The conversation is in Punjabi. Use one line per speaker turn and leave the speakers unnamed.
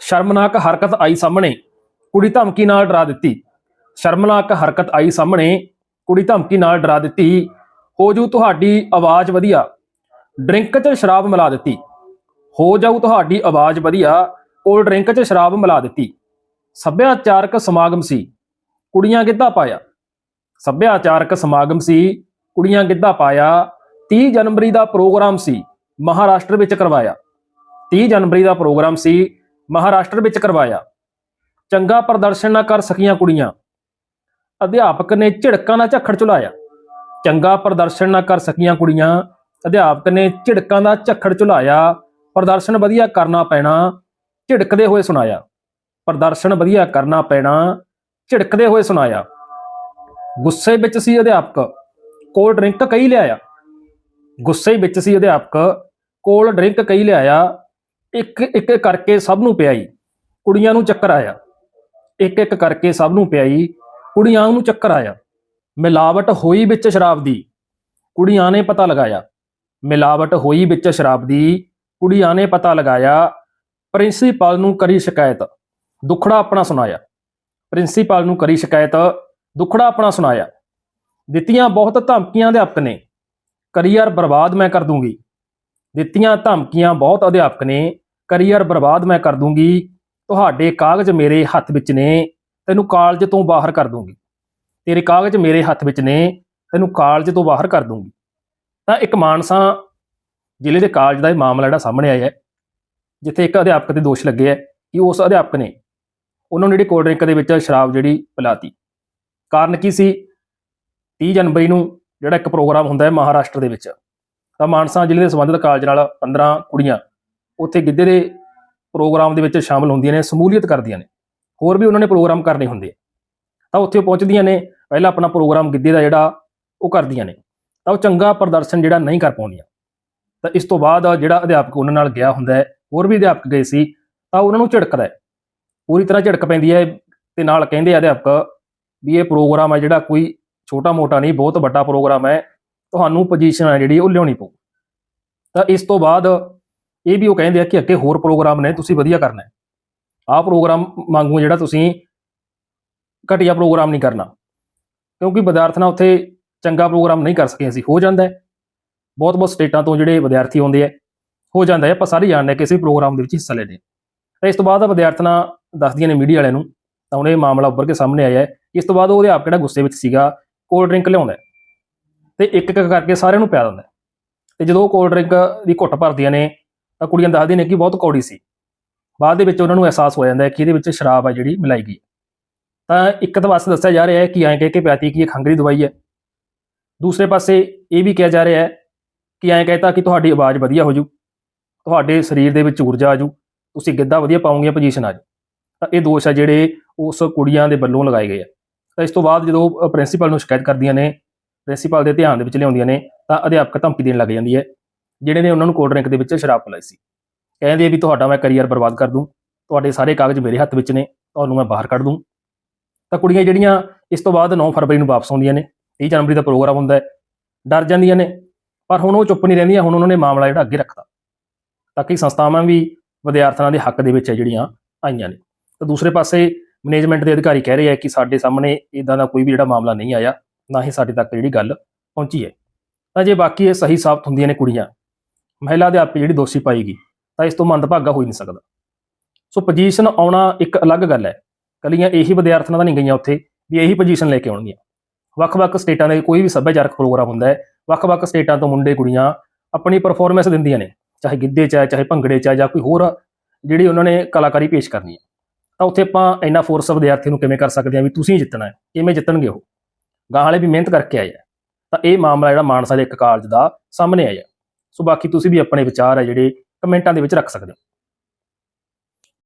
ਸ਼ਰਮਨਾਕ ਹਰਕਤ ਆਈ ਸਾਹਮਣੇ, ਕੁੜੀ ਧਮਕੀ ਨਾਲ ਡਰਾ ਦਿੱਤੀ। ਸ਼ਰਮਨਾਕ ਹਰਕਤ ਆਈ ਸਾਹਮਣੇ, ਕੁੜੀ ਧਮਕੀ ਨਾਲ ਡਰਾ ਦਿੱਤੀ। ਹੋ ਜੂ ਤੁਹਾਡੀ ਆਵਾਜ਼ ਵਧੀਆ, ਡਰਿੰਕ 'ਚ ਸ਼ਰਾਬ ਮਿਲਾ ਦਿੱਤੀ। ਹੋ ਜਾਊ ਤੁਹਾਡੀ ਆਵਾਜ਼ ਵਧੀਆ ਕੋਲਡ ਡਰਿੰਕ 'ਚ ਸ਼ਰਾਬ ਮਿਲਾ ਦਿੱਤੀ। ਸੱਭਿਆਚਾਰਕ ਸਮਾਗਮ ਸੀ, ਕੁੜੀਆਂ ਗਿੱਧਾ ਪਾਇਆ। ਸੱਭਿਆਚਾਰਕ ਸਮਾਗਮ ਸੀ, ਕੁੜੀਆਂ ਗਿੱਧਾ ਪਾਇਆ। 30 ਜਨਵਰੀ ਦਾ ਪ੍ਰੋਗਰਾਮ ਸੀ, ਮਹਾਰਾਸ਼ਟਰ ਵਿੱਚ ਕਰਵਾਇਆ। 30 ਜਨਵਰੀ ਦਾ ਪ੍ਰੋਗਰਾਮ ਸੀ ਮਹਾਰਾਸ਼ਟਰ ਵਿੱਚ ਕਰਵਾਇਆ। ਚੰਗਾ ਪ੍ਰਦਰਸ਼ਨ ਨਾ ਕਰ ਸਕੀਆਂ ਕੁੜੀਆਂ। ਅਧਿਆਪਕ ਨੇ ਝਿੜਕਾਂ ਦਾ ਝੱਖੜ ਚੁਲਾਇਆ। ਚੰਗਾ ਪ੍ਰਦਰਸ਼ਨ ਨਾ ਕਰ ਸਕੀਆਂ ਕੁੜੀਆਂ। ਅਧਿਆਪਕ ਨੇ ਝਿੜਕਾਂ ਦਾ ਝੱਖੜ ਚੁਲਾਇਆ। ਪ੍ਰਦਰਸ਼ਨ ਵਧੀਆ ਕਰਨਾ ਪੈਣਾ, ਝਿੜਕਦੇ ਹੋਏ ਸੁਣਾਇਆ। ਪ੍ਰਦਰਸ਼ਨ ਵਧੀਆ ਕਰਨਾ ਪੈਣਾ, ਝਿੜਕਦੇ ਹੋਏ ਸੁਣਾਇਆ। ਗੁੱਸੇ ਵਿੱਚ ਸੀ ਅਧਿਆਪਕ, ਕੋਲ ਡਰਿੰਕ ਕਈ ਲਿਆਇਆ। ਗੁੱਸੇ ਵਿੱਚ ਸੀ ਅਧਿਆਪਕ, ਕੋਲ ਡਰਿੰਕ ਕਈ ਲਿਆਇਆ। ਇੱਕ ਇੱਕ ਕਰਕੇ ਸਭ ਨੂੰ ਪਿਆਈ। ਕੁੜੀਆਂ ਨੂੰ ਚੱਕਰ ਆਇਆ। ਇੱਕ ਇੱਕ ਕਰਕੇ ਸਭ ਨੂੰ ਪਿਆਈ। ਕੁੜੀਆਂ ਨੂੰ ਚੱਕਰ ਆਇਆ। ਮਿਲਾਵਟ ਹੋਈ ਵਿੱਚ ਸ਼ਰਾਬ ਦੀ। ਕੁੜੀਆਂ ਨੇ ਪਤਾ ਲਗਾਇਆ। ਮਿਲਾਵਟ ਹੋਈ ਵਿੱਚ ਸ਼ਰਾਬ ਦੀ। ਕੁੜੀਆਂ ਨੇ ਪਤਾ ਲਗਾਇਆ। ਪ੍ਰਿੰਸੀਪਲ ਨੂੰ ਕਰੀ ਸ਼ਿਕਾਇਤ। ਦੁੱਖੜਾ ਆਪਣਾ ਸੁਣਾਇਆ। ਪ੍ਰਿੰਸੀਪਲ ਨੂੰ ਕਰੀ ਸ਼ਿਕਾਇਤ। ਦੁੱਖੜਾ ਆਪਣਾ ਸੁਣਾਇਆ। ਦਿੱਤੀਆਂ ਬਹੁਤ ਧਮਕੀਆਂ ਅਧਿਆਪਕ ਨੇ। ਕਰੀਅਰ ਬਰਬਾਦ ਮੈਂ ਕਰ ਦੂੰਗੀ। ਦਿੱਤੀਆਂ ਧਮਕੀਆਂ ਬਹੁਤ ਅਧਿਆਪਕ ਨੇ। ਕਰੀਅਰ ਬਰਬਾਦ ਮੈਂ ਕਰ ਦੂੰਗੀ। ਤੁਹਾਡੇ ਕਾਗਜ਼ ਮੇਰੇ ਹੱਥ ਵਿੱਚ ਨੇ, ਤੈਨੂੰ ਕਾਲਜ ਤੋਂ ਬਾਹਰ ਕਰ ਦੂੰਗੀ। ਤੇਰੇ ਕਾਗਜ਼ ਮੇਰੇ ਹੱਥ ਵਿੱਚ ਨੇ, ਤੈਨੂੰ ਕਾਲਜ ਤੋਂ ਬਾਹਰ ਕਰ ਦੂੰਗੀ। ਤਾਂ ਇੱਕ ਮਾਨਸਾ ਜ਼ਿਲ੍ਹੇ ਦੇ ਕਾਲਜ ਦਾ ਇਹ ਮਾਮਲਾ ਜਿਹੜਾ ਸਾਹਮਣੇ ਆਇਆ ਹੈ, ਜਿੱਥੇ ਇੱਕ ਅਧਿਆਪਕ ਤੇ ਦੋਸ਼ ਲੱਗੇ ਹੈ ਕਿ ਉਸ ਅਧਿਆਪਕ ਨੇ ਉਹਨਾਂ ਨੂੰ ਜਿਹੜੀ ਕੋਲਡ ਡਰਿੰਕ ਦੇ ਵਿੱਚ ਸ਼ਰਾਬ ਜਿਹੜੀ ਪਿਲਾਤੀ। ਕਾਰਨ ਕੀ ਸੀ? 30 ਜਨਵਰੀ ਨੂੰ ਜਿਹੜਾ ਇੱਕ ਪ੍ਰੋਗਰਾਮ ਹੁੰਦਾ ਹੈ ਮਹਾਰਾਸ਼ਟਰ ਦੇ ਵਿੱਚ, ਤਾਂ ਮਾਨਸਾ ਜ਼ਿਲ੍ਹੇ ਦੇ ਸੰਬੰਧਿਤ ਕਾਲਜ ਨਾਲ 15 ਕੁੜੀਆਂ ਉੱਥੇ ਗਿੱਧੇ ਦੇ ਪ੍ਰੋਗਰਾਮ ਦੇ ਵਿੱਚ ਸ਼ਾਮਲ ਹੁੰਦੀਆਂ ਨੇ, ਸਮੂਲੀਅਤ ਕਰਦੀਆਂ ਨੇ। ਹੋਰ ਵੀ ਉਹਨਾਂ ਨੇ ਪ੍ਰੋਗਰਾਮ ਕਰਨੇ ਹੁੰਦੇ ਆ। ਤਾਂ ਉੱਥੇ ਪਹੁੰਚਦੀਆਂ ਨੇ, ਪਹਿਲਾਂ ਆਪਣਾ ਪ੍ਰੋਗਰਾਮ ਗਿੱਧੇ ਦਾ ਜਿਹੜਾ ਉਹ ਕਰਦੀਆਂ ਨੇ। ਤਾਂ ਉਹ ਚੰਗਾ ਪ੍ਰਦਰਸ਼ਨ ਜਿਹੜਾ ਨਹੀਂ ਕਰ ਪਾਉਂਦੀਆਂ। ਤਾਂ ਇਸ ਤੋਂ ਬਾਅਦ ਜਿਹੜਾ ਅਧਿਆਪਕ ਉਹਨਾਂ ਨਾਲ ਗਿਆ ਹੁੰਦਾ ਹੈ, ਹੋਰ ਵੀ ਅਧਿਆਪਕ ਗਏ ਸੀ, ਤਾਂ ਉਹਨਾਂ ਨੂੰ ਝਿੜਕਦਾ ਹੈ। ਪੂਰੀ ਤਰ੍ਹਾਂ ਝਿੜਕ ਪੈਂਦੀ ਹੈ ਤੇ ਨਾਲ ਕਹਿੰਦੇ ਅਧਿਆਪਕ ਵੀ ਇਹ ਪ੍ਰੋਗਰਾਮ ਹੈ ਜਿਹੜਾ ਕੋਈ ਛੋਟਾ ਮੋਟਾ ਨਹੀਂ, ਬਹੁਤ ਵੱਡਾ ਪ੍ਰੋਗਰਾਮ ਹੈ। ਤੁਹਾਨੂੰ ਪੋਜੀਸ਼ਨ ਹੈ ਜਿਹੜੀ ਉਹ ਲਿਆਉਣੀ ਪਊ। ਤਾਂ ਇਸ ਤੋਂ ਬਾਅਦ ਇਹ ਵੀ ਉਹ ਕਹਿੰਦੇ ਆ ਕਿ ਅੱਗੇ ਹੋਰ ਪ੍ਰੋਗਰਾਮ ਨੇ, ਤੁਸੀਂ ਵਧੀਆ ਕਰਨਾ ਹੈ। ਆਹ ਪ੍ਰੋਗਰਾਮ ਮੰਗੂ ਜਿਹੜਾ ਤੁਸੀਂ ਘਟੀਆ ਪ੍ਰੋਗਰਾਮ ਨਹੀਂ ਕਰਨਾ। ਕਿਉਂਕਿ ਵਿਦਿਆਰਥਣਾਂ ਉੱਥੇ ਚੰਗਾ ਪ੍ਰੋਗਰਾਮ ਨਹੀਂ ਕਰ ਸਕੇ ਅਸੀਂ ਹੋ ਜਾਂਦਾ ਹੈ। ਬਹੁਤ ਬਹੁਤ ਸਟੇਟਾਂ ਤੋਂ ਜਿਹੜੇ ਵਿਦਿਆਰਥੀ ਆਉਂਦੇ ਆ ਹੋ ਜਾਂਦਾ ਹੈ, ਆਪਾਂ ਸਾਰੇ ਜਾਣਦੇ ਹਾਂ ਕਿਸੇ ਵੀ ਪ੍ਰੋਗਰਾਮ ਦੇ ਵਿੱਚ ਹਿੱਸਾ ਲੈਣੇ ਤਾਂ ਇਸ ਤੋਂ ਬਾਅਦ ਵਿਦਿਆਰਥਣਾਂ ਦੱਸਦੀਆਂ ਨੇ ਮੀਡੀਆ ਵਾਲਿਆਂ ਨੂੰ, ਤਾਂ ਉਹਨੇ ਇਹ ਮਾਮਲਾ ਉੱਭਰ ਕੇ ਸਾਹਮਣੇ ਆਇਆ ਇਸ ਤੋਂ ਬਾਅਦ ਉਹ ਅਧਿਆਪਕ ਜਿਹੜਾ ਗੁੱਸੇ ਵਿੱਚ ਸੀਗਾ ਕੋਲਡ ਡਰਿੰਕ ਲਿਆਉਂਦਾ ਹੈ। ਤੇ ਇੱਕ ਇੱਕ ਕਰਕੇ ਸਾਰਿਆਂ ਨੂੰ ਪਿਆ ਦਿੰਦਾ ਹੈ। ਤੇ ਜਦੋਂ ਉਹ ਕੋਲਡ ਡਰਿੰਕ ਦੀ ਘੁੱਟ ਭਰਦੀਆਂ ਨੇ ਤਾਂ ਕੁੜੀਆਂ ਦੱਸਦੀਆਂ ਨੇ ਕਿ ਬਹੁਤ ਕੌੜੀ ਸੀ। ਬਾਅਦ ਦੇ ਵਿੱਚ ਉਹਨਾਂ ਨੂੰ ਅਹਿਸਾਸ ਹੋ ਜਾਂਦਾ ਹੈ ਕਿ ਇਹਦੇ ਵਿੱਚ ਸ਼ਰਾਬ ਆ ਜਿਹੜੀ ਮਿਲਾਈ ਗਈ। ਤਾਂ ਇੱਕ ਤਾਂ ਵਾਸਤੇ ਦੱਸਿਆ ਜਾ ਰਿਹਾ ਹੈ ਕਿ ਐਂ ਕਹਿ ਕੇ ਪਿਆਤੀ ਕਿ ਇਹ ਖੰਗਰੀ ਦਵਾਈ ਹੈ। ਦੂਸਰੇ ਪਾਸੇ ਇਹ ਵੀ ਕਿਹਾ ਜਾ ਰਿਹਾ ਹੈ ਕਿ ਐਂ ਕਹਿਤਾ ਕਿ ਤੁਹਾਡੀ ਆਵਾਜ਼ ਵਧੀਆ ਹੋ ਜੂ, ਤੁਹਾਡੇ ਸਰੀਰ ਦੇ ਵਿੱਚ ਊਰਜਾ ਆ ਜੂ, ਤੁਸੀਂ ਗਿੱਧਾ ਵਧੀਆ ਪਾਉਂਗੇ ਪੋਜੀਸ਼ਨ ਆ ਜੂ। ਤਾਂ ਇਹ ਦੋਸ਼ ਆ ਜਿਹੜੇ ਉਸ ਕੁੜੀਆਂ ਦੇ ਵੱਲੋਂ ਲਗਾਏ ਗਏ ਆ। ਤਾਂ ਇਸ ਤੋਂ ਬਾਅਦ ਜਦੋਂ ਪ੍ਰਿੰਸੀਪਲ ਨੂੰ ਸ਼ਿਕਾਇਤ ਕਰਦੀਆਂ ਨੇ ਪ੍ਰਿੰਸੀਪਲ ਦੇ ਧਿਆਨ ਦੇ ਵਿੱਚ ਲਿਆਉਂਦੀਆਂ ਨੇ, ਤਾਂ ਅਧਿਆਪਕ ਧਮਕੀ ਦੇਣ ਲੱਗ ਜਾਂਦੀ ਹੈ। ਜਿਹੜੇ ਨੇ ਉਹਨਾਂ ਨੂੰ ਕੋਲਡ ਡਰਿੰਕ ਦੇ ਵਿੱਚ ਸ਼ਰਾਬ ਪਿਲਾਈ ਸੀ। ਕਹਿੰਦੇ ਵੀ ਤੁਹਾਡਾ ਮੈਂ ਕੈਰੀਅਰ ਬਰਬਾਦ ਕਰ ਦੂੰ, ਤੁਹਾਡੇ ਸਾਰੇ ਕਾਗਜ਼ ਮੇਰੇ ਹੱਥ ਵਿੱਚ ਨੇ, ਤੁਹਾਨੂੰ ਮੈਂ ਬਾਹਰ ਕੱਢ ਦੂੰ। ਤਾਂ ਕੁੜੀਆਂ ਜਿਹੜੀਆਂ ਇਸ ਤੋਂ ਬਾਅਦ 9 ਫਰਵਰੀ ਨੂੰ ਵਾਪਸ ਆਉਂਦੀਆਂ ਨੇ 30 ਜਨਵਰੀ ਦਾ ਪ੍ਰੋਗਰਾਮ ਹੁੰਦਾ ਹੈ, ਡਰ ਜਾਂਦੀਆਂ ਨੇ, ਪਰ ਹੁਣ ਉਹ ਚੁੱਪ ਨਹੀਂ ਰਹਿੰਦੀਆਂ, ਹੁਣ ਉਹਨਾਂ ਨੇ ਮਾਮਲਾ ਜਿਹੜਾ ਅੱਗੇ ਰੱਖਤਾ। ਤਾਂ ਕਿ ਸੰਸਥਾਵਾਂ ਵੀ ਵਿਦਿਆਰਥੀਆਂ ਦੇ ਹੱਕ ਦੇ ਵਿੱਚ ਹੈ ਜਿਹੜੀਆਂ ਆਈਆਂ ਨੇ। ਤਾਂ ਦੂਸਰੇ ਪਾਸੇ ਮੈਨੇਜਮੈਂਟ ਦੇ ਅਧਿਕਾਰੀ ਕਹਿ ਰਹੇ ਆ ਕਿ ਸਾਡੇ ਸਾਹਮਣੇ ਇਦਾਂ ਦਾ ਕੋਈ ਵੀ ਜਿਹੜਾ ਮਾਮਲਾ ਨਹੀਂ ਆਇਆ, ਨਾ ਹੀ ਸਾਡੇ ਤੱਕ ਜਿਹੜੀ ਗੱਲ ਪਹੁੰਚੀ ਹੈ। ਤਾਂ ਜੇ ਬਾਕੀ ਇਹ ਸਹੀ ਸਾਬਤ ਹੁੰਦੀਆਂ ਨੇ ਕੁੜੀਆਂ ਮਹਿਲਾ ਅਧਿਆਪਕ ਜਿਹੜੀ ਦੋਸ਼ੀ ਪਾਏਗੀ ਤਾਂ ਇਸ ਤੋਂ ਮੰਦਭਾਗਾ ਹੋ ਹੀ ਨਹੀਂ ਸਕਦਾ। ਸੋ ਪੋਜੀਸ਼ਨ ਆਉਣਾ ਇੱਕ ਅਲੱਗ ਗੱਲ ਹੈ। ਕੱਲੀਆਂ ਇਹੀ ਵਿਦਿਆਰਥਣਾਂ ਦਾ ਨਹੀਂ ਗਈਆਂ ਉੱਥੇ ਵੀ ਇਹੀ ਪੋਜੀਸ਼ਨ ਲੈ ਕੇ ਆਉਣਗੀਆਂ। ਵੱਖ-ਵੱਖ ਸਟੇਟਾਂ ਦੇ ਕੋਈ ਵੀ ਸੱਭਿਆਚਾਰਕ ਪ੍ਰੋਗਰਾਮ ਹੁੰਦਾ ਹੈ, ਵੱਖ-ਵੱਖ ਸਟੇਟਾਂ ਤੋਂ ਮੁੰਡੇ, ਕੁੜੀਆਂ ਆਪਣੀ ਪਰਫਾਰਮੈਂਸ ਦਿੰਦੀਆਂ ਨੇ, ਚਾਹੇ ਗਿੱਧੇ ਚ ਹੈ, ਚਾਹੇ ਭੰਗੜੇ ਚ ਹੈ ਜਾਂ ਕੋਈ ਹੋਰ ਜਿਹੜੀ ਉਹਨਾਂ ਨੇ ਕਲਾਕਾਰੀ ਪੇਸ਼ ਕਰਨੀ ਹੈ। ਤਾਂ ਉੱਥੇ ਆਪਾਂ ਇੰਨਾ ਫੋਰਸ ਵਿਦਿਆਰਥੀ ਨੂੰ ਕਿਵੇਂ ਕਰ ਸਕਦੇ ਹਾਂ ਵੀ ਤੁਸੀਂ ਜਿੱਤਣਾ ਹੈ, ਕਿਵੇਂ ਜਿੱਤਣਗੇ ਉਹ? ਗਾਂ ਵਾਲੇ ਵੀ ਮਿਹਨਤ ਕਰਕੇ ਆਏ ਆ। ਤਾਂ ਇਹ ਮਾਮਲਾ ਜਿਹੜਾ ਮਾਨਸਾ ਦੇ ਇੱਕ ਕਾਲਜ ਦਾ ਸਾਹਮਣੇ ਆਇਆ। ਸੋ ਬਾਕੀ ਤੁਸੀਂ ਵੀ ਆਪਣੇ ਵਿਚਾਰ ਆ ਜਿਹੜੇ ਕਮੈਂਟਾਂ ਦੇ ਵਿੱਚ ਰੱਖ ਸਕਦੇ ਹੋ।